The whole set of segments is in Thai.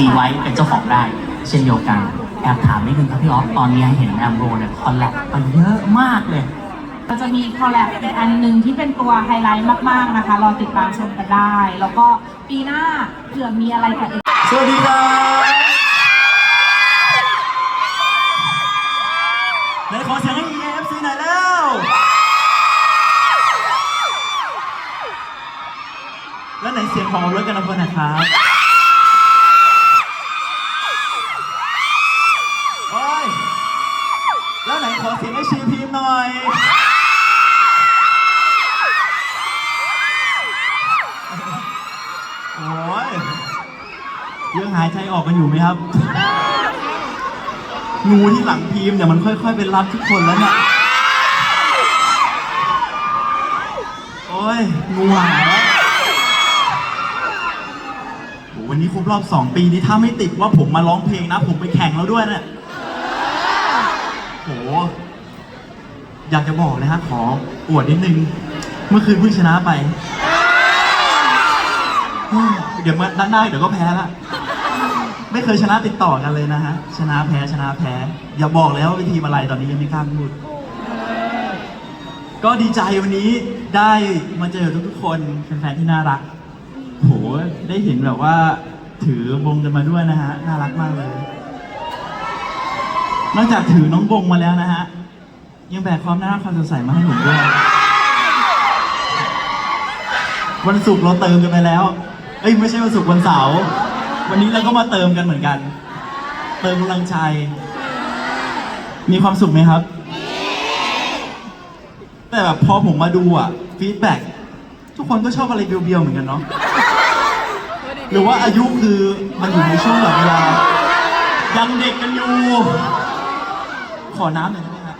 มีไว้เป็นเจ้าของได้ เช่นเดียวกัน แอบถามนิดนึงครับพี่ออฟตอนนี้เห็นแอมโรเนี่ยคอลแลบไปเยอะมากเลยเราจะมีคอลแลบอีกอันหนึ่งที่เป็นตัวไฮไลท์มากๆนะคะ รอติดตามชมกันได้ แล้วก็ปีหน้าเผื่อมีอะไรกันอีกสวัสดีครับเะยขอเสียงให้ EFC หน่อยแล้ว ไหนเสียงของรถกันนะเพื่อนนะครับโอ้ยแล้วไหนขอเสียงให้ชีพีมหน่อยโอ้ยยังหายใจออกกันอยู่ไหมครับงูที่หลังพีมเนี่ยมันค่อยๆเป็นรัดทุกคนแล้วเนี่ยโอ้ยงูหายแล้ว วันนี้ครบรอบสองปีนี้ถ้าไม่ติดว่าผมมาร้องเพลงนะ ผมไปแข่งแล้วด้วยเนี่ยโห อยากจะบอกนะฮะขออวดนิดนึง เมื่อคืนเพิ่งชนะไป เดี๋ยวมาด้านหน้าเดี๋ยวก็แพ้ละไม่เคยชนะติดต่อกันเลยนะฮะ ชนะแพ้ชนะแพ้ อย่าบอกแล้วว่าเป็นทีมอะไรตอนนี้ยังไม่กล้าพูด ก็ดีใจวันนี้ได้มาเจอทุกๆคนแฟนๆที่น่ารัก โหได้เห็นแบบว่า ถือบงกันมาด้วยนะฮะ น่ารักมากเลย นอกจากถือน้องบงมาแล้วนะฮะ ยังแบกความน่ารักความสดใสมาให้ผมด้วย วันศุกร์เราเติมกันไปแล้ว เอ้ยไม่ใช่วันศุกร์วันเสาร์ วันนี้เราก็มาเติมกันเหมือนกัน เติมกำลังใจ มีความสุขไหมครับ แต่แบบพอผมมาดูอะฟีดแบ็กทุกคนก็ชอบอะไรเบียวๆเหมือนกันเนาะ หรือว่าอายุคือมันอยู่ในช่วงแบบเวลายังเด็กกันอยู่ ขอน้ำหน่อยได้ไหมครับ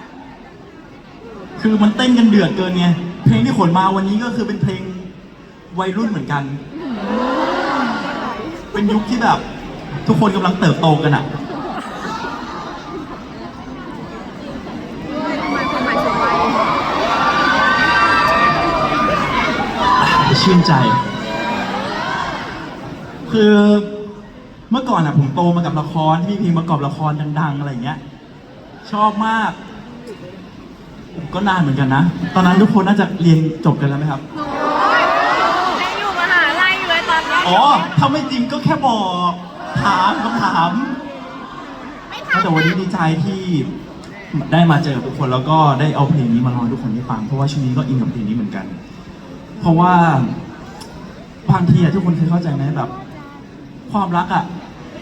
คือมันเต้นกันเดือดเกินไงเพลงที่ขนมาวันนี้ก็คือเป็นเพลงวัยรุ่นเหมือนกัน เป็นยุคที่แบบ ทุกคนกำลังเติบโตกันอะชื่นใจ คือเมื่อก่อนอะผมโตมากับละครที่มีเพลงประกอบละครดัง ๆ อะไรอย่างเงี้ย ชอบมากก็นานเหมือนกันนะ ตอนนั้นทุกคนน่าจะเรียนจบกันแล้วไหมครับยังอยู่มหาลัยอยู่เลยตอนนี้อ๋อถ้าไม่จริงก็แค่บอก ถามคำถาม ไม่ทันแต่วันนี้ดีใจที่ได้มาเจอทุกคนแล้วก็ได้เอาเพลงนี้มาร้องให้ทุกคนได้ฟัง เพราะว่าช่วงนี้ก็อินกับเพลงนี้เหมือนกัน เพราะว่าบางทีอะทุกคนเคยเข้าใจไหมแบบ ความรักอะ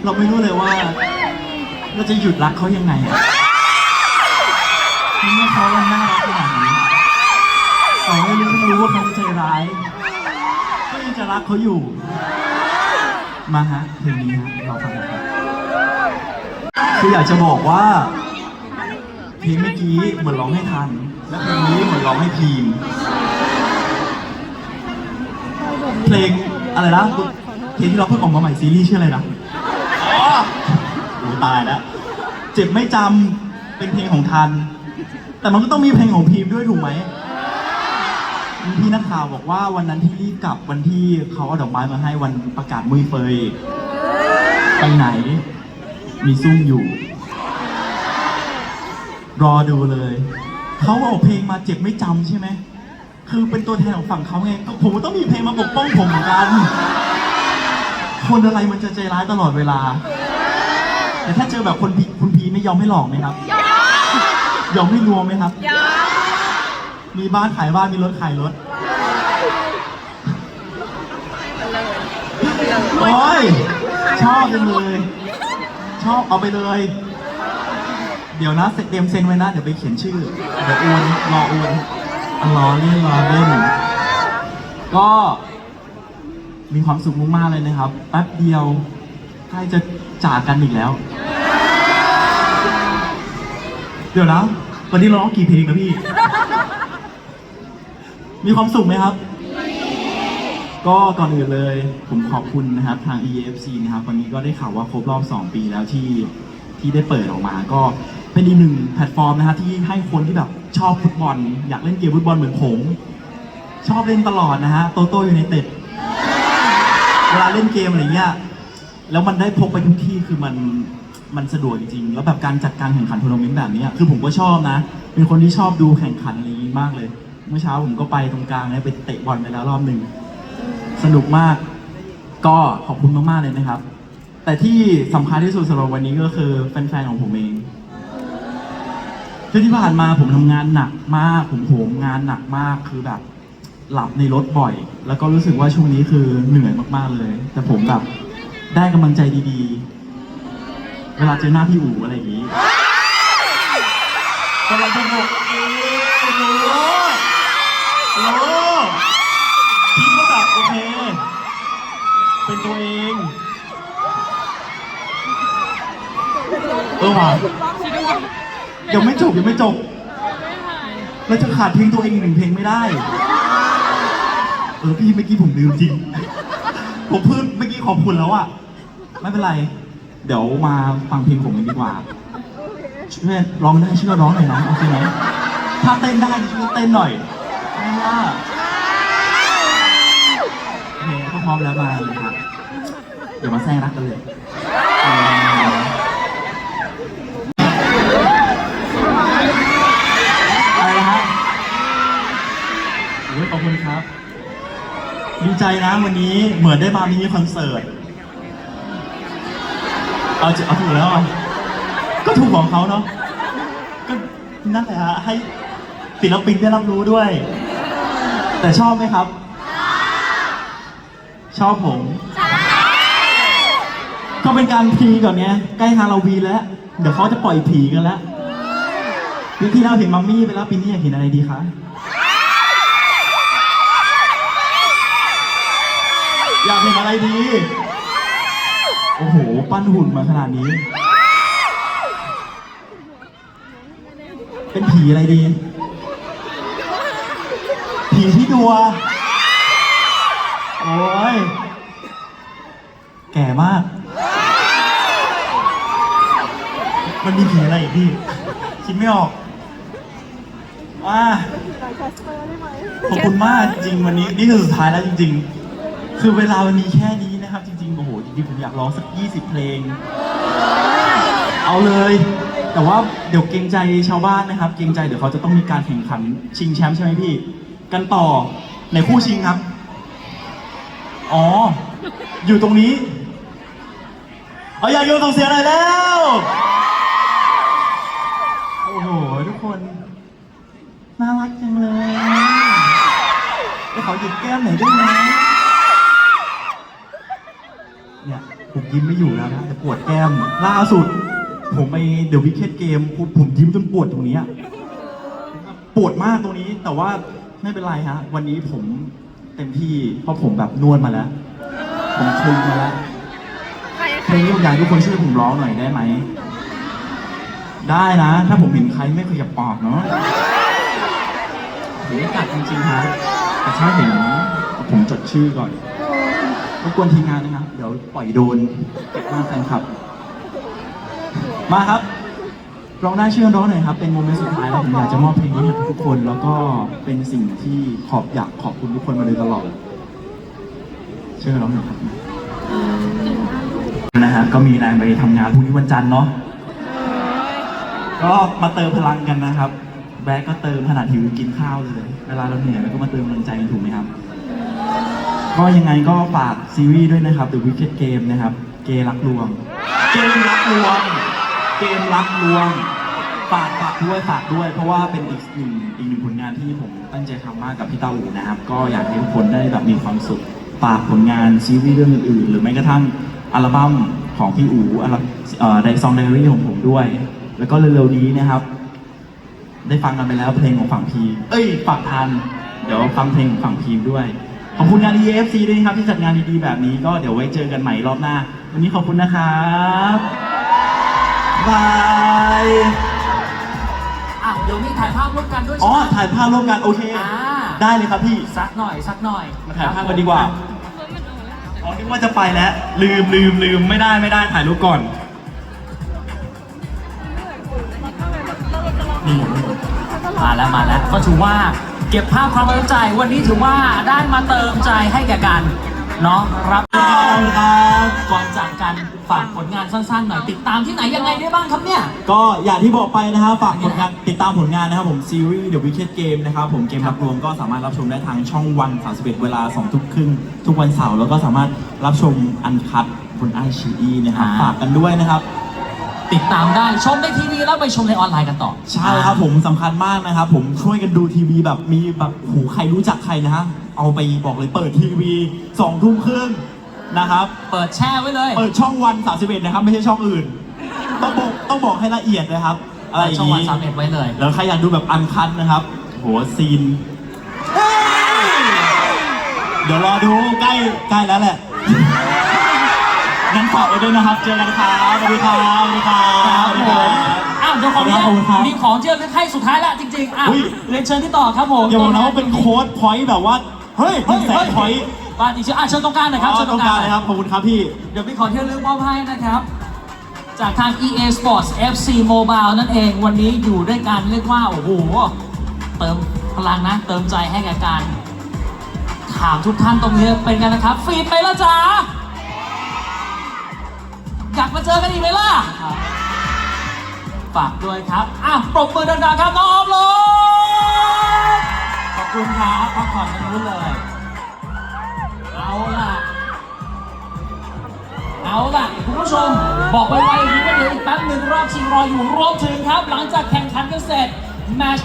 เราไม่รู้เลยว่า เราจะหยุดรักเขายังไงอะเมื่อเขาน่ารักขนาดนี้ต่อให้รู้รู้ว่าเขาใจร้าย ก็ยังจะรักเขาอยู่ มาฮะเพลงนี้ฮะเราฟังกันครับคืออยากจะบอกว่าเพลงเมื่อกี้เหมือนร้องให้ทัน และเพลงนี้เหมือนร้องให้พีมเพลงอะไรนะ เพลงที่เราเพิ่งออกมาใหม่ซีรีส์ชื่ออะไรนะอ๋อโอ้ตายแล้วเจ็บไม่จำเป็นเพลงของทัน แต่มันก็ต้องมีเพลงของพีมด้วยถูกไหมมีพี่นักข่าวบอกว่าวันนั้นที่รีบกลับวันที่เขาเอาดอกไม้มาให้วันประกาศมุยเฟยไปไหน มีซุ่มอยู่ รอดูเลย เขาเอาเพลงมาเจ็บไม่จำใช่ไหม คือเป็นตัวแทนของฝั่งเขาไงก็ผมก็ต้องมีเพลงมาปกป้องผมเหมือนกัน คนอะไรมันจะใจร้ายตลอดเวลา แต่ถ้าเจอแบบคนพีคุณพีไม่ยอมให้หลอกไหมครับ ยอมให้รวมไหมครับยอมมีบ้านขายบ้านมีรถขายรถโอ้ยชอบจังเลย ชอบเอาไปเลย เดี๋ยวนะเตรียมเซ็นไว้นะ เดี๋ยวไปเขียนชื่อ เดี๋ยวโอนรอโอนอะรอเล่นรอเล่นก็ มีความสุขมากๆเลยนะครับ แป๊บเดียวใกล้จะจากกันอีกแล้ว เดี๋ยวนะวันนี้เราร้องกี่เพลงนะพี่ มีความสุขไหมครับ ก็ก่อนอื่นเลย ผมขอบคุณนะครับ ทาง EFC นะครับวันนี้ก็ได้ข่าวว่าครบรอบ 2 ปีแล้วที่ที่ได้เปิดออกมา ก็เป็นอีกหนึ่งแพลตฟอร์มนะครับที่ให้คนที่แบบชอบฟุตบอล อยากเล่นเกมฟุตบอลเหมือนผม ชอบเล่นตลอดนะฮะโตโต้อยู่ในเต็ด เวลาเล่นเกมอะไรเงี้ยแล้วมันได้พกไปทุกที่คือมันมันสะดวกจริงๆแล้วแบบการจัดการแข่งขันทัวร์นาเมนต์แบบเนี้ยคือผมก็ชอบนะ เป็นคนที่ชอบดูแข่งขันอะไรอย่างนี้มากเลย เมื่อเช้าผมก็ไปตรงกลางเนี่ยไปเตะบอลไปแล้วรอบหนึ่งสนุกมาก ก็ขอบคุณมากๆเลยนะครับ แต่ที่สำคัญที่สุดสำหรับวันนี้ก็คือแฟนๆของผมเองคือที่ผ่านมาผมทำงานหนักมาก ผมโหมงานหนักมากคือแบบ หลับในรถบ่อย แล้วก็รู้สึกว่าช่วงนี้คือเหนื่อยมากๆเลย แต่ผมแบบได้กำลังใจดีๆ เวลาเจอหน้าพี่อู๋อะไรอย่างนี้กำลังจะบอกเองโอ้โหโอ้โหพี่ก็แบบโอเค เป็นตัวเองเออว่ะยังไม่จบยังไม่จบเราจะขาดเพลงตัวเองอีกหนึ่งเพลงไม่ได้ เออพี่เมื่อกี้ผมลืมจริง ผมเพิ่งเมื่อกี้ขอบคุณแล้วอะไม่เป็นไร เดี๋ยวมาฟังเพลงผมกันดีกว่าช่วยร้องได้ช่วยร้องหน่อยนะโอเคไหมถ้าเต้นได้ช่วยเต้นหน่อยไม่ว่าโอเคถ้าพร้อมแล้วมาเลยครับเดี๋ยวมาแซงรักกันเลยอะไรนะฮะโอ้ยขอบคุณครับ ดีใจนะวันนี้เหมือนได้มามินิคอนเสิร์ต เอาจะเอาถูกแล้วอะก็ถูกของเขาเนาะ ก็นั่นแหละฮะให้ศิลปินได้รับรู้ด้วย แต่ชอบไหมครับ ชอบผม ก็เป็นการพีก่อนไงใกล้ฮาโลวีนแล้ว เดี๋ยวเขาจะปล่อยผีกันแล้วปีที่แล้วเห็นมัมมี่ไปแล้วปีนี้อยากเห็นอะไรดีคะ อยากเห็นอะไรดี โอ้โห ปั้นหุ่นมาขนาดนี้ เป็นผีอะไรดี ผีที่ดัว โอ้ย แก่มาก มันมีผีอะไรอีกพี่ คิดไม่ออกว่าขอบคุณมากจริงวันนี้ นี่คือสุดท้ายแล้วจริง ๆ คือเวลามันมีแค่นี้นะครับ จริงๆโอ้โหจริงๆผมอยากร้องสัก 20 เพลง เอาเลย แต่ว่าเดี๋ยวเกรงใจชาวบ้านนะครับ เกรงใจเดี๋ยวเขาจะต้องมีการแข่งขันชิงแชมป์ใช่ไหมพี่ กันต่อในคู่ชิงครับ อ๋อ อยู่ตรงนี้เอาอยากโยนส่งเสียงหน่อยแล้ว โอ้โห ทุกคน น่ารักจังเลยไปขอหยิบแก้มหน่อยได้ไหม ผมยิ้มไม่อยู่แล้วนะแต่ปวดแก้มล่าสุด ผมไปเดอะวิกเก็ตเกมผมยิ้มจนปวดตรงนี้ปวดมากตรงนี้ แต่ว่าไม่เป็นไรฮะ วันนี้ผมเต็มที่เพราะผมแบบนวดมาแล้ว ผมคลึงมาแล้วเพลงนี้ผมอยากให้ทุกคนช่วยผมร้องหน่อยได้ไหม ได้นะ ถ้าผมเห็นใครไม่ขยับปากเนาะผมไม่กัดจริงๆครับแต่ถ้าเห็นผมจดชื่อก่อน รบกวนทีมงานนะครับ เดี๋ยวปล่อยโดนเก็บหน้าแฟนคลับ มาครับร้องได้ช่วยร้องหน่อยครับ เป็นโมเมนต์สุดท้ายแล้วผมอยากจะมอบเพลงนี้ให้ทุกคน แล้วก็เป็นสิ่งที่ขอบอยากขอบคุณทุกคนมาโดยตลอดช่วยร้องหน่อยครับนะฮะก็มีแรงไปทำงานพรุ่งนี้วันจันทร์เนาะก็มาเติมพลังกันนะครับ แบกก็เติมขนาดหิวกินข้าวเลย เวลาเราเหนื่อยเราก็มาเติมกำลังใจกันถูกไหมครับ ก็ยังไงก็ฝากซีรีส์ด้วยนะครับ The Wicked Game นะครับ เกย์รักลวง เกมรักลวง เกมรักลวง ฝากฝากด้วยฝากด้วย เพราะว่าเป็นอีกหนึ่งอีกหนึ่งผลงานที่ผมตั้งใจทำมากกับพี่เต้าอูนะครับ ก็อยากให้ทุกคนได้แบบมีความสุข ฝากผลงานซีรีส์เรื่องอื่นๆ หรือแม้กระทั่งอัลบั้มของพี่อูอัลไดซองไดอารี่ของผมด้วย แล้วก็เร็วๆนี้นะครับ ได้ฟังกันไปแล้วเพลงของฝั่งพี เอ้ยฝั่งทัน เดี๋ยวฟังเพลงของฝั่งพีด้วย ขอบคุณงาน EFC ด้วยนะครับที่จัดงานดีๆแบบนี้ก็เดี๋ยวไว้เจอกันใหม่รอบหน้า วันนี้ขอบคุณนะครับบายอะเดี๋ยวมีถ่ายภาพร่วมกันด้วยอ๋อใช่ไหมถ่ายภาพร่วมกันโอเค อ่าได้เลยครับพี่ สักหน่อยสักหน่อยมาถ่ายภาพกันดีกว่าอ๋อนึกว่าจะไปแล้ว ลืมลืมลืมไม่ได้ไม่ได้ถ่ายรูปก่อนนี่มาแล้วมาแล้วก็ถือว่า เก็บภาพความประทับใจวันนี้ถือว่าได้มาเติมใจให้แก่กันเนาะรับครับก่อนจากกันฝากผลงานสั้นๆหน่อยติดตามที่ไหนยังไงได้บ้างครับเนี่ย ก็อย่างที่บอกไปนะครับฝากผลงานติดตามผลงานนะครับผมซีรีส์ The Wicked Game นะครับผมเกมรับรวมก็สามารถรับชมได้ทางช่องวัน31เวลา2ทุ่มครึ่งทุกวันเสาร์แล้วก็สามารถรับชมอันคัดบนไอชีนะครับอ่าฝากกันด้วยนะครับ ติดตามได้ชมในทีวีแล้วไปชมในออนไลน์กันต่อ ใช่ครับผมสำคัญมากนะครับ ผมช่วยกันดูทีวีแบบมีแบบโหใครรู้จักใครนะฮะเอาไปบอกเลยเปิดทีวีสองทุ่มครึ่งนะครับ เปิดแช่ไว้เลย เปิดช่องวัน31นะครับ ไม่ใช่ช่องอื่น ต้องบอกต้องบอกให้ละเอียดนะครับ อะไรอย่างช่องวันนี้สามเอ็ดไว้เลย แล้วใครอยากดูแบบอันคันนะครับ โหซีนเฮ้ยเดี๋ยวรอดูใกล้ใกล้แล้วแหละ งั้นฝากไว้ด้วยนะครับ เจอกันครับสวัสดีครับสวัสดีครับครับสวัสดีผครัมบอ้าวเดี๋ยวขออนุญาตขอบคุณครับมีของที่ระลึกให้สุดท้ายแล้วจริงๆอ้าวอุ๊ย เรียนเชิญที่ต่อครับผมอย่าบอกนะว่าเป็นโค้ดพอยต์แบบว่า เฮ้ยหเฮ้นึ่ยงแสเฮ้นยพอยต์บ้านอีกเชิญอะเชิญตรงกลางหน่อยครับอ๋อเชิญตตรรงงกกลาลางงเลยครับ ขอบคุณครับพี่ เดี๋ยวมีของที่ระลึกมอบให้นะครับ จากทาง EA Sports FC Mobile นั่นเองวันนี้อยู่ด้วยกันเรียกว่าโอ้โหเติมพลังนะ เติมใจให้กับการถามทุกท่านตรงนี้เป็นกันนะครับฟีดไปแล้วจ้า อยากมาเจอกันอีกไหมล่ะฝากด้วยครับอะปรบมือดังๆครับน้องออมลดขอบคุณครับพักผ่อนกันนู้นเลย เอาล่ะ เอาล่ะ คุณผู้ชม บอกไวๆดีว่าเดี๋ยวอีกแป๊บหนึ่งรอบชิงรออยู่รวมถึงครับ หลังจากแข่งขันกันเสร็จแมช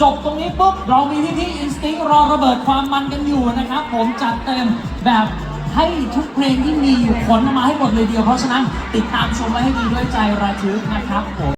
จบตรงนี้ปุ๊บ เรามีพี่ๆอินสติ้งรอระเบิดความมันกันอยู่นะครับ ผมจัดเต็มแบบ ให้ทุกเพลงที่มีอยู่ขนมาให้หมดเลยเดียว เพราะฉะนั้นติดตามชมไว้ให้ดีด้วยใจระทึกนะครับผม